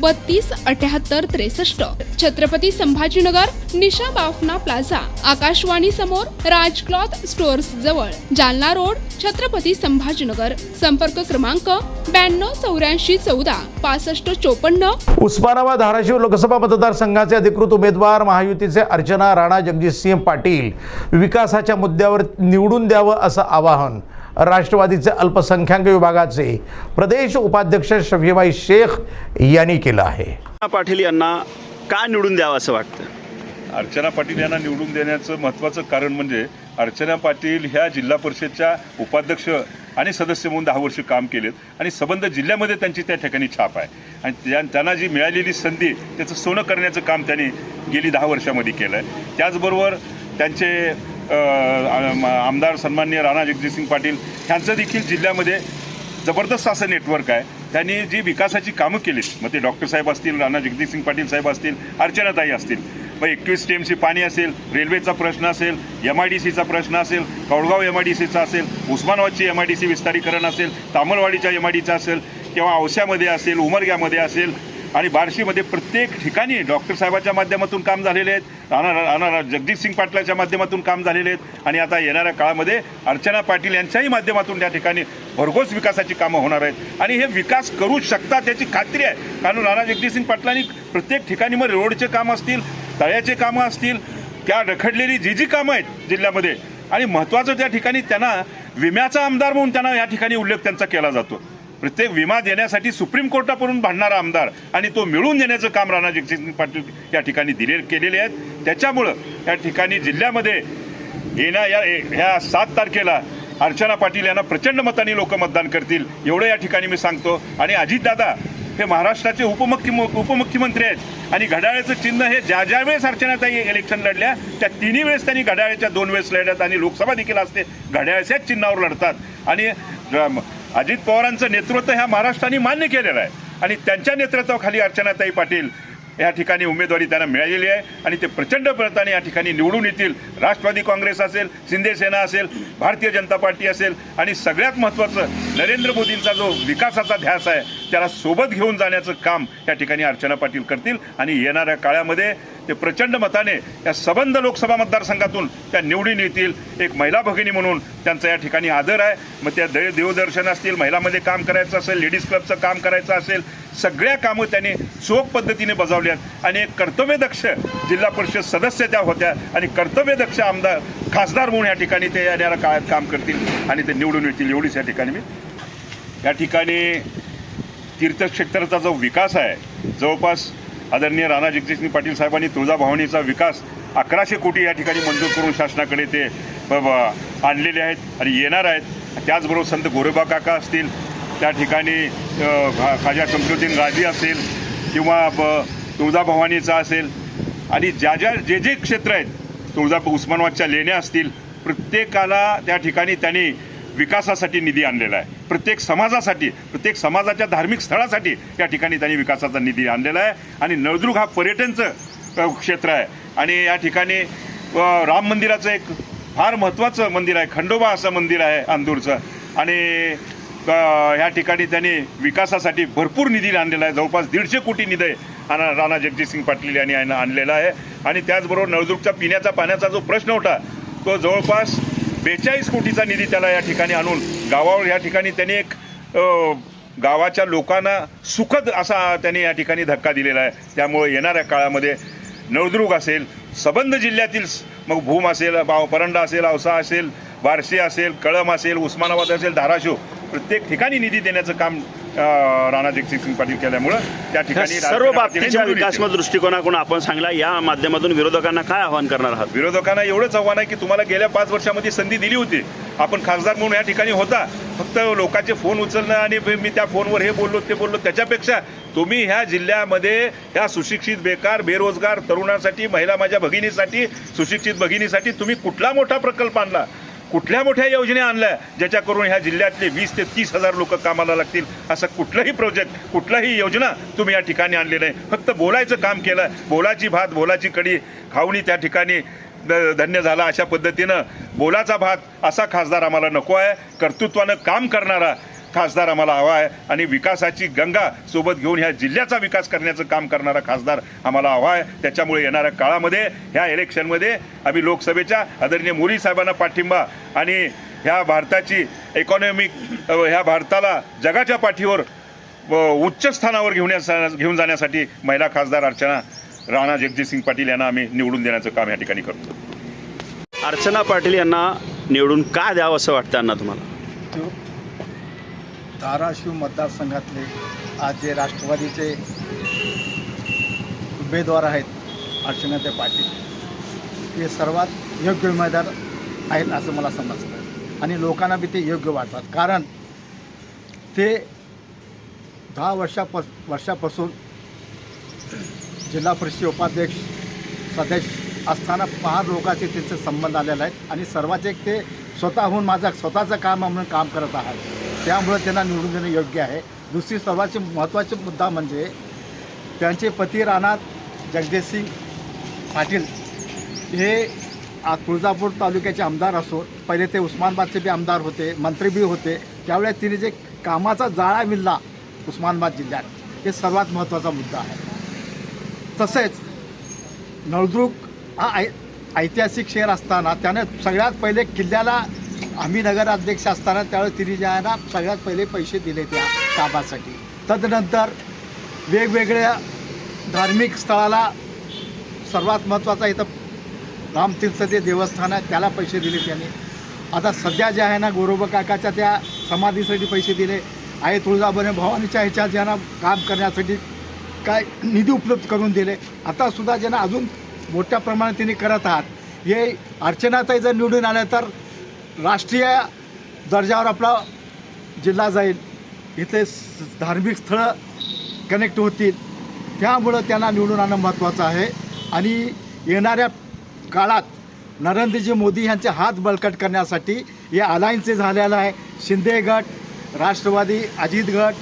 बत्तीस अठ्याहत्तर त्रेसष्ट. छत्रपती संभाजीनगर निशा बाफना प्लाझा. आकाशवाणी समोर राज क्लॉथ स्टोअर्स जवळ. जालना रोड छत्रपती संभाजीनगर. संपर्क क्रमांक ब्याण्णव चौऱ्याऐंशी चौदा पासष्ट चोपन्न. उस्मानाबाद धाराशिव लोकसभा मतदारसंघाचे अधिकृत उमेदवार महायुतीचे अर्चना राणा जगजितसिंह पाटील विकासाच्या मुद्द्यावर निवडून द्यावं असं आवाहन. राष्ट्रवादीचे अल्पसंख्याक विभागाचे प्रदेश उपाध्यक्ष शफीबाई शेख यांनी केलं आहे. पाटील यांना का निवडून द्यावं असं वाटतं? अर्चना पाटील यांना निवडून देण्याचं महत्त्वाचं कारण म्हणजे अर्चना पाटील ह्या जिल्हा परिषदच्या उपाध्यक्ष आणि सदस्य म्हणून दहा वर्ष काम केलेत आणि संबंध जिल्ह्यामध्ये त्यांची त्या ठिकाणी छाप आहे. आणि त्या त्यांना जी मिळालेली संधी त्याचं सोनं करण्याचं काम त्यांनी गेली दहा वर्षामध्ये केलं आहे त्याचबरोबर त्यांचे आमदार सन्माननीय राणा जगजितसिंग पाटील ह्यांचं देखील जिल्ह्यामध्ये जबरदस्त असं नेटवर्क आहे. त्यांनी जी विकासाची कामं केलीत मग ते डॉक्टर साहेब असतील राणा जगजितसिंग पाटील साहेब असतील अर्चनाताई असतील मग एकवीस टी एम सी पाणी असेल रेल्वेचा प्रश्न असेल एम आय डी सीचा प्रश्न असेल कौडगाव एम आय डी सीचा असेल उस्मानाबादची एम आय डी सी विस्तारीकरण असेल तामलवाडीच्या एम आय डीचा असेल किंवा औस्यामध्ये असेल उमरग्यामध्ये असेल आणि बार्शीमध्ये प्रत्येक ठिकाणी डॉक्टर साहेबाच्या माध्यमातून काम झालेले आहेत राणा राणा जगदीशसिंग पाटलाच्या माध्यमातून काम झालेले आहेत आणि आता येणाऱ्या काळामध्ये अर्चना पाटील यांच्याही माध्यमातून त्या ठिकाणी भरघोस विकासाची कामं होणार आहेत. आणि हे विकास करू शकतात याची खात्री आहे. कारण राणा जगदीशसिंग पाटलांनी प्रत्येक ठिकाणी मग रोडचे कामं असतील तळ्याचे कामं असतील त्या रखडलेली जी जी कामं आहेत जिल्ह्यामध्ये. आणि महत्त्वाचं त्या ठिकाणी त्यांना विम्याचा आमदार म्हणून त्यांना या ठिकाणी उल्लेख त्यांचा केला जातो. प्रत्येक विमा देण्यासाठी सुप्रीम कोर्टापर्यंत भांडणारा आमदार आणि तो मिळवून देण्याचं काम राणा जगजितसिंग पाटील या ठिकाणी दिले केलेले आहेत. त्याच्यामुळं या ठिकाणी जिल्ह्यामध्ये येण्या या ह्या सात तारखेला अर्चना पाटील यांना प्रचंड मताने लोक मतदान करतील एवढं या ठिकाणी मी सांगतो. आणि अजितदादा हे महाराष्ट्राचे उपमुख्य उपमुख्यमंत्री आहेत. आणि घड्याळाचं चिन्ह हे ज्या ज्या वेळेस अर्चनाताई इलेक्शन लढल्या त्या तिन्ही वेळेस त्यांनी घड्याळाच्या दोन वेळेस लढल्यात आणि लोकसभा देखील असते घड्याळ्याच्याच चिन्हावर लढतात. आणि अजित पवारांचं नेतृत्व ह्या महाराष्ट्राने मान्य केलेलं आहे. आणि त्यांच्या नेतृत्वाखाली अर्चनाताई पाटील या ठिकाणी उमेदवारी त्यांना मिळालेली आहे. आणि ते प्रचंड प्रताने या ठिकाणी निवडून येतील. राष्ट्रवादी काँग्रेस असेल शिंदे सेना असेल भारतीय जनता पार्टी असेल. आणि सगळ्यात महत्त्वाचं नरेंद्र मोदींचा जो विकासाचा ध्यास आहे त्याला सोबत घेऊन जाण्याचं काम या ठिकाणी अर्चना पाटील करतील. आणि येणाऱ्या काळामध्ये ते प्रचंड मताने या सबंध लोकसभा मतदारसंघातून त्या निवडून येतील. एक महिला भगिनी म्हणून त्यांचा या ठिकाणी आदर आहे. मग त्या दे देवदर्शन असतील महिलामध्ये काम करायचं असेल लेडीज क्लबचं काम करायचं असेल सगळ्या कामं त्यांनी चोख पद्धतीने बजावली आहेत आणि एक कर्तव्यदक्ष जिल्हा परिषद सदस्य त्या होत्या. आणि कर्तव्यदक्ष आमदार खासदार म्हणून या ठिकाणी ते येणाऱ्या काळात काम करतील आणि ते निवडून येतील. एवढीच या ठिकाणी मी या ठिकाणी तीर्थक्षेत्राचा जो विकास आहे जवळपास आदरणीय राणा जगजितसिंग पाटील साहेबांनी तुळजाभवानीचा विकास अकराशे कोटी या ठिकाणी मंजूर करून शासनाकडे ते आणलेले आहेत आणि येणार आहेत. त्याचबरोबर संत गोरेबा काका असतील त्या ठिकाणी खाजा शमशुद्दीन गाझी असेल किंवा तुळजाभवानीचा असेल. आणि ज्या ज्या जे जे क्षेत्र आहेत तुळजा उस्मानाबादच्या लेण्या असतील प्रत्येकाला त्या ठिकाणी त्यांनी विकासासाठी निधी आणलेला आहे. प्रत्येक समाजासाठी प्रत्येक समाजाच्या धार्मिक स्थळासाठी या ठिकाणी त्यांनी विकासाचा निधी आणलेला आहे. आणि नळदुर्ग हा पर्यटनचं क्षेत्र आहे. आणि या ठिकाणी राम मंदिराचं एक फार महत्त्वाचं मंदिर आहे. खंडोबा असं मंदिर आहे अंदूरचं आणि ह्या ठिकाणी त्यांनी विकासासाठी भरपूर निधी आणलेला आहे. जवळपास दीडशे कोटी निधी राणा जगजितसिंग पाटील यांनी आणलेला आहे. आणि त्याचबरोबर नळदुर्गच्या पिण्याचा पाण्याचा जो प्रश्न होता तो जवळपास बेचाळीस कोटीचा निधी त्याला या ठिकाणी आणून गावावर या ठिकाणी त्यांनी एक गावाच्या लोकांना सुखद असा त्यांनी या ठिकाणी धक्का दिलेला आहे. त्यामुळे येणाऱ्या काळामध्ये नळदुर्ग असेल सबंध जिल्ह्यातील मग भूम असेल बाव परंडा असेल औसा असेल बार्शी असेल कळम असेल उस्मानाबाद असेल धाराशिव प्रत्येक ठिकाणी निधी देण्याचं काम राणा जगजितसिंग पाटील केल्यामुळं त्या ठिकाणी सर्व बाबतीच्या. विकासमय दृष्टिकोनाकडून आपण सांगला या माध्यमातून विरोधकांना काय आवाहन करणार आहात? विरोधकांना एवढंच आव्हान आहे की तुम्हाला गेल्या पाच वर्षामध्ये संधी दिली होती. आपण खासदार म्हणून या ठिकाणी होता. फक्त लोकांचे फोन उचलणं आणि मी त्या फोनवर हे बोललो ते बोललो त्याच्यापेक्षा तुम्ही ह्या जिल्ह्यामध्ये ह्या सुशिक्षित बेकार बेरोजगार तरुणांसाठी महिला माझ्या भगिनीसाठी सुशिक्षित भगिनीसाठी तुम्ही कुठला मोठा प्रकल्प आणला? कुठल्या मोठ्या योजना आणल्या ज्याच्या करून ह्या जिल्ह्यातले वीस ते तीस हजार लोक कामाला लागतील? असं कुठलंही प्रोजेक्ट कुठलाही योजना तुम्ही या ठिकाणी आणली नाही फक्त बोलायचं काम केलं. बोलाची भात बोलाची कडी खाऊनी त्या ठिकाणी द- धन्य झाला अशा पद्धतीनं. बोलाचा भात असा खासदार आम्हाला नको आहे. कर्तृत्वानं काम करणारा खासदार आम्हाला हवा आहे. आणि विकासाची गंगा सोबत घेऊन ह्या जिल्ह्याचा विकास करण्याचं काम करणारा खासदार आम्हाला हवा आहे. त्याच्यामुळे येणाऱ्या काळामध्ये ह्या इलेक्शनमध्ये आम्ही लोकसभेच्या आदरणीय मोदी साहेबांना पाठिंबा आणि ह्या भारताची इकॉनॉमिक ह्या भारताला जगाच्या पाठीवर व उच्च स्थानावर घेऊन घेऊन जाण्यासाठी महिला खासदार अर्चना राणा जगजितसिंग पाटील यांना आम्ही निवडून देण्याचं काम या ठिकाणी करतो. अर्चना पाटील यांना निवडून का द्यावं असं वाटतं अण्णा तुम्हाला? धाराशिव मतदारसंघातले आज जे राष्ट्रवादीचे उमेदवार आहेत अर्चनाते पाटील हे सर्वात योग्य उमेदवार आहेत असं मला समजतं. आणि लोकांना बी ते योग्य वाटतात. कारण ते दहा वर्षापास वर्षापासून जिल्हा परिषद उपाध्यक्ष सदस्य असताना फार लोकांचे त्यांचे संबंध आलेले आहेत आणि सर्वात एक ते स्वतःहून माझं स्वतःचं काम म्हणून काम करत आहात. त्यामुळं त्यांना निवडून देणं योग्य आहे. दुसरी सर्वात महत्त्वाचा मुद्दा म्हणजे त्यांचे पती राणा जगदेशसिंग पाटील. हे तुळजापूर तालुक्याचे आमदार असो पहिले ते उस्मानाबादचे बी आमदार होते मंत्री बी होते. त्यावेळेस तिने जे कामाचा जाळा मिळला उस्मानाबाद जिल्ह्यात हे सर्वात महत्त्वाचा मुद्दा आहे. तसेच नळदुर्ग हा ऐ ऐतिहासिक शहर असताना त्याने सगळ्यात पहिले किल्ल्याला आम्ही नगराध्यक्ष असताना त्यावेळेस तिने जे सगळ्यात पहिले पैसे दिले त्या कामासाठी. तदनंतर वेगवेगळ्या धार्मिक स्थळाला सर्वात महत्त्वाचा इथं रामतीर्थ ते देवस्थान आहे त्याला पैसे दिले त्यांनी. आता सध्या जे आहे ना गोरोबा काकाच्या त्या समाधीसाठी पैसे दिले. आहे तुळजाभवानी भवानीच्या ह्याच्या ज्यांना काम करण्यासाठी काय निधी उपलब्ध करून दिले. आता सुद्धा ज्यांना अजून मोठ्या प्रमाणात त्यांनी करत आहात. हे अर्चनाताई जर निवडून आल्या तर राष्ट्रीय दर्जावर आपला जिल्हा जाईल. इथे स- धार्मिक स्थळं कनेक्ट होतील. त्यामुळं त्यांना निवडून आणणं महत्त्वाचं आहे. आणि येणाऱ्या काळात नरेंद्रजी मोदी यांचे हात बळकट करण्यासाठी हे अलायन्स झालेलं आहे. शिंदे गट राष्ट्रवादी अजित गट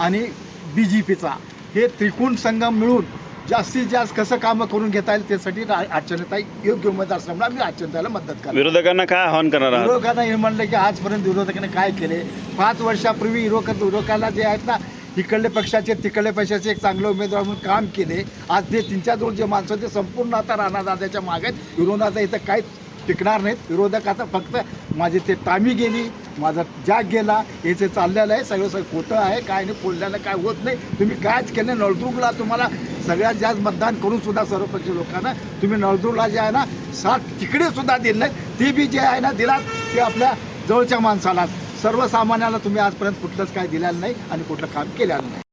आणि बी जे पीचा हे त्रिकोण संगम मिळून जास्तीत जास्त कसं कामं करून घेता येईल त्यासाठी अर्चनाताई योग्य उमेदवार असल्यामुळे आम्ही अर्चनाताईला मदत करतो. विरोधकांना काय आवाहन करणार आहात? विरोधकांना हे म्हणलं की आजपर्यंत विरोधकांनी काय केले? पाच वर्षापूर्वी विरोधक विरोधकाला जे आहेत ना इकडले पक्षाचे तिकडले पक्षाचे एक चांगले उमेदवार म्हणून काम केले. आज ते त्यांच्याजवळ जे माणसं ते संपूर्ण आता राणादादाच्या मागे आहेत. विरोधाचा इथं काहीच टिकणार नाहीत. विरोधक आता फक्त माझी ते टामी गेली माझा जाग गेला हे जे चाललेलं आहे सगळं सगळं खोटं आहे काय नाही बोलल्यानं काय होत नाही. तुम्ही कायच केलं. नळदुर्गला तुम्हाला सगळ्यात जास्त मतदान करून सुद्धा सर्वपक्ष लोकांना तुम्ही नळदुर्गला जे आहे ना साथ तिकडे सुद्धा दिलं नाही ते बी जे आहे ना दिलात ते आपल्या जवळच्या माणसाला. सर्वसामान्याला तुम्ही आजपर्यंत कुठलंच काय दिलेलं नाही आणि कुठलं काम केलेलं नाही.